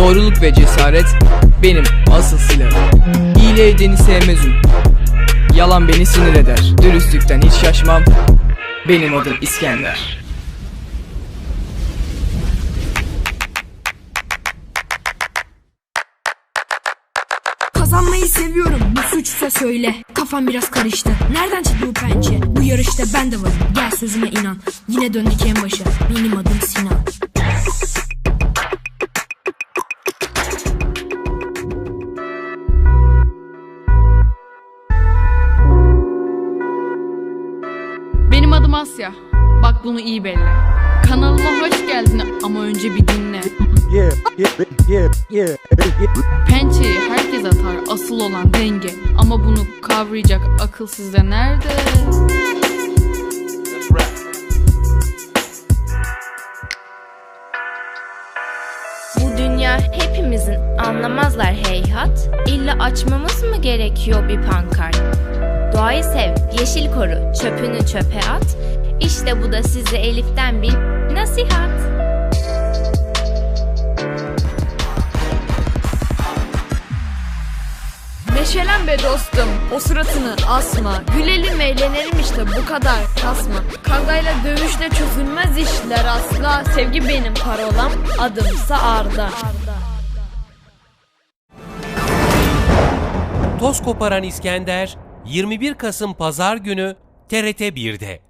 Doğruluk ve cesaret benim asıl silahım. Hile edeni sevmezim. Yalan beni sinir eder. Dürüstlükten hiç şaşmam. Benim adım İskender. Kazanmayı seviyorum bu suçsa söyle Kafam biraz karıştı Nereden çıktı bu pençe Bu yarışta ben de varım Gel sözüme inan Yine döndük en başa Benim adım Sinan Benim adım Asya. Bak bunu iyi belli. Kanalıma hoş geldin ama önce bir dinle. yeah, yeah, yeah, yeah, yeah. Pençeyi herkes atar asıl olan denge. Ama bunu kavrayacak akıl sizde nerede? Bu dünya hepimizin anlamazlar heyhat. İlla açmamız mı gerekiyor bir pankart? Doğayı sev, yeşil koru, çöpünü çöpe at. İşte bu da size Elif'ten bir nasihat. Neşelen be dostum, o suratını asma. Gülelim eğlenelim işte bu kadar kasma. Kavgayla dövüşle çözülmez işler asla. Sevgi benim parolam, adımsa Arda. Toz koparan İskender 21 Kasım Pazar günü TRT 1'de.